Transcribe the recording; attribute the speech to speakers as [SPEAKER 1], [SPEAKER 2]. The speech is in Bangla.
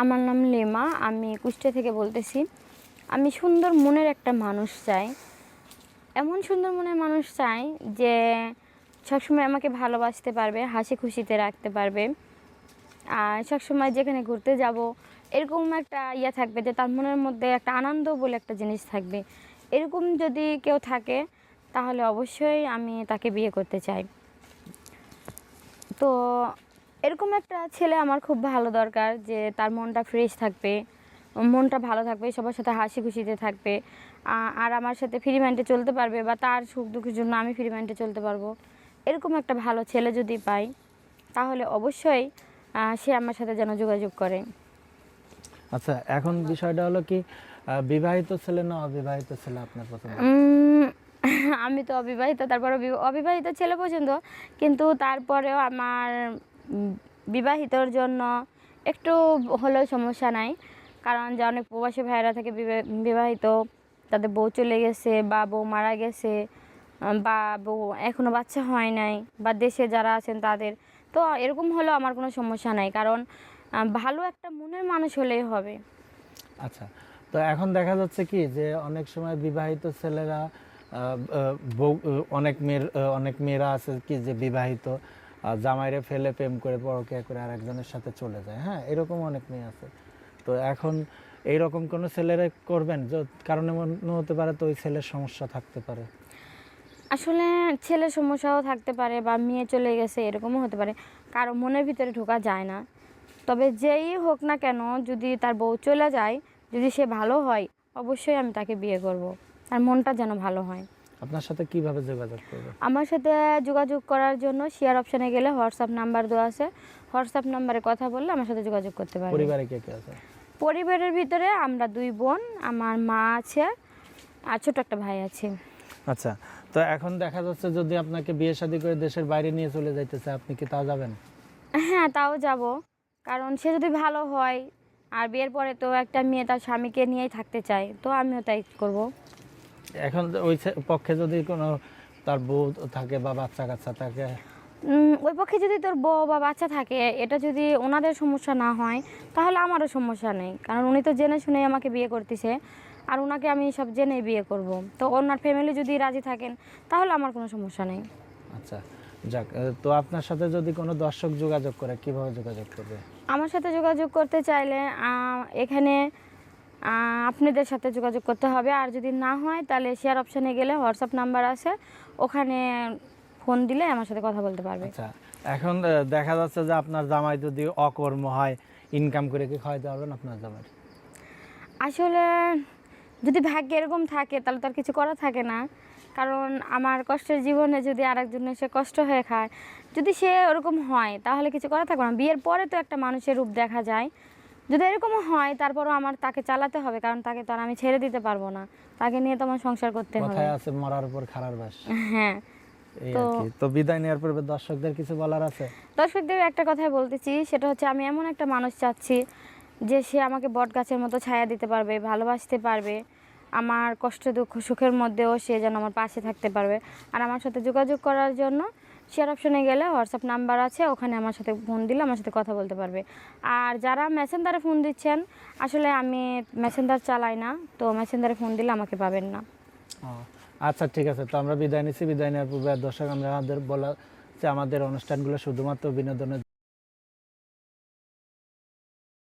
[SPEAKER 1] আমার নাম লেমা, আমি কুষ্টিয়া থেকে বলতেছি। আমি সুন্দর মনের একটা মানুষ চাই। এমন সুন্দর মনের মানুষ চাই যে সবসময় আমাকে ভালোবাসতে পারবে হাসি খুশিতে রাখতে পারবে। আর সবসময় যেখানে ঘুরতে যাব, এরকম একটা ইয়ে থাকবে যে তার মনের মধ্যে একটা আনন্দ বলে একটা জিনিস থাকবে। এরকম যদি কেউ থাকে, তাহলে অবশ্যই আমি তাকে বিয়ে করতে চাই। তো এরকম একটা ছেলে আমার খুব ভালো দরকার যে তার মনটা ফ্রেশ থাকবে মনটা ভালো থাকবে সবার সাথে হাসি খুশিতে থাকবে আর আমার সাথে ফ্রি মাইন্ডে চলতে পারবে বা তার সুখ দুঃখের জন্য আমি ফ্রি মাইন্ডে চলতে পারব। এরকম একটা ভালো ছেলে যদি পাই তাহলে অবশ্যই সে আমার সাথে যেন যোগাযোগ করে।
[SPEAKER 2] আচ্ছা এখন বিষয়টা হলো কি বিবাহিত ছেলে না অবিবাহিত ছেলে আপনার পছন্দ?
[SPEAKER 1] আমি তো অবিবাহিত তারপরে অবিবাহিত ছেলে পছন্দ কিন্তু তারপরেও আমার বিবাহিতর জন্য একটু হলেও সমস্যা নাই। কারণ যে অনেক প্রবাসী ভাইয়েরা থেকে বিবা- বিবাহিত, তাদের বউ চলে গেছে বা বউ মারা গেছে বা বউ এখনও বাচ্চা হয় নাই বা দেশে যারা আছেন তাদের। তো এরকম হলেও আমার কোনো সমস্যা নাই। কারণ ভালো একটা মনের মানুষ হলেই হবে।
[SPEAKER 2] আচ্ছা তো এখন দেখা যাচ্ছে কি যে অনেক সময় বিবাহিত ছেলেরা বউ, অনেক মেয়ের, অনেক মেয়েরা আছে কি যে বিবাহিত। জামাইরে ফেলে প্রেম করে পরকিয়া করে আরেকজনের সাথে চলে যায়। হ্যাঁ এরকম অনেক মেয়ে আছে। তো এখন এইরকম কোনো ছেলেরা করবেন? কারণ এমন হতে পারে তো ওই ছেলের সমস্যা থাকতে পারে।
[SPEAKER 1] আসলে ছেলের সমস্যাও থাকতে পারে বা মেয়ে চলে গেছে, এরকমও হতে পারে। কারও মনের ভিতরে ঢোকা যায় না। তবে যেই হোক না কেন, যদি তার বউ চলে যায়, যদি সে ভালো হয়, অবশ্যই আমি তাকে বিয়ে করব। তার মনটা যেন ভালো হয়।
[SPEAKER 2] আপনার সাথে কীভাবে যোগাযোগ করবে?
[SPEAKER 1] আমার সাথে যোগাযোগ করার জন্য শেয়ার অপশানে গেলে হোয়াটসঅ্যাপ নাম্বার দেওয়া আছে। হোয়াটসঅ্যাপ নাম্বারে কথা বললে আমার সাথে যোগাযোগ করতে পারবে।
[SPEAKER 2] পরিবারে কে কে আছে?
[SPEAKER 1] পরিবারের ভিতরে আমরা দুই বোন আমার মা আছে আর ছোট একটা ভাই আছে।
[SPEAKER 2] আচ্ছা তো এখন দেখা যাচ্ছে যদি আপনাকে বিয়ে শাদী করে দেশের বাইরে নিয়ে চলে যাইতেছে আপনি কি তাও যাবেন?
[SPEAKER 1] হ্যাঁ তাও যাব। কারণ সে যদি ভালো হয় আর বিয়ের পরে তো একটা মেয়ে তার স্বামীকে নিয়েই থাকতে চায় তো আমিও তাই করব।
[SPEAKER 2] এখন ওই পক্ষে যদি কোনো তার বউ থাকে বা বাচ্চা কাচ্চা থাকে?
[SPEAKER 1] ওই পক্ষে যদি তোর বউ বা বাচ্চা থাকে এটা যদি ওনাদের সমস্যা না হয় তাহলে আমারও সমস্যা নেই। কারণ উনি তো জেনে শুনে আমাকে বিয়ে করতেছে আর ওনাকে আমি সব জেনেই বিয়ে করব। তো ওনার ফ্যামিলি যদি রাজি থাকেন তাহলে আমার কোনো সমস্যা নেই।
[SPEAKER 2] আচ্ছা যাক তো আপনার সাথে যদি কোনো দর্শক যোগাযোগ করে কীভাবে যোগাযোগ করবে?
[SPEAKER 1] আমার সাথে যোগাযোগ করতে চাইলে এখানে আপনাদের সাথে যোগাযোগ করতে হবে। আর যদি না হয় তাহলে শেয়ার অপশানে গেলে হোয়াটসঅ্যাপ নাম্বার আছে। ওখানে ফোন দিলে আমার সাথে কথা বলতে পারবে।
[SPEAKER 2] আচ্ছা এখন দেখা যাচ্ছে যে আপনার জামাই যদি অকর্ম হয় ইনকাম করে কি খাওয়াইতে পারবেন আপনার জামাই?
[SPEAKER 1] আসলে যদি ভাগ্য এরকম থাকে তাহলে তার কিছু করা থাকে না। কারণ আমার কষ্টের জীবনে যদি আরেকজনের সে কষ্ট হয়ে খায় যদি সে ওরকম হয় তাহলে কিছু করা থাকবে না। বিয়ের পরে তো একটা মানুষের রূপ দেখা যায়। যদি এরকমও হয় তারপরও আমার তাকে চালাতে হবে কারণ তাকে তো আর আমি ছেড়ে দিতে পারব না। তাকে নিয়ে তো আমার সংসার করতে হবে।
[SPEAKER 2] কথায় আছে মরার উপর খারার বাস।
[SPEAKER 1] হ্যাঁ তো-
[SPEAKER 2] তো বিদায় নেওয়ার পূর্বে দর্শকদের কিছু বলার আছে?
[SPEAKER 1] দর্শকদের একটা কথাই বলতেছি সেটা হচ্ছে আমি এমন একটা মানুষ চাচ্ছি যে সে আমাকে বট গাছের মতো ছায়া দিতে পারবে ভালোবাসতে পারবে আমার কষ্ট দুঃখ সুখের মধ্যেও সে যেন আমার পাশে থাকতে পারবে। আর আমার সাথে যোগাযোগ করার জন্য শেয়ার অপশনে গেলে হোয়াটসঅ্যাপ নাম্বার আছে, ওখানে আমার সাথে ফোন দিলে আমার সাথে কথা বলতে পারবে। আর যারা মেসেঞ্জারে ফোন দিচ্ছেন, আসলে আমি মেসেঞ্জার চালাই না, তো মেসেঞ্জারে ফোন দিলে আমাকে পাবেন না।
[SPEAKER 2] আচ্ছা ঠিক আছে, তো আমরা বিদায় নিচ্ছি। বিদায় নেওয়ার পূর্বে দর্শক, আমরা আমাদের বলা যে আমাদের অনুষ্ঠানগুলো শুধুমাত্র বিনোদনের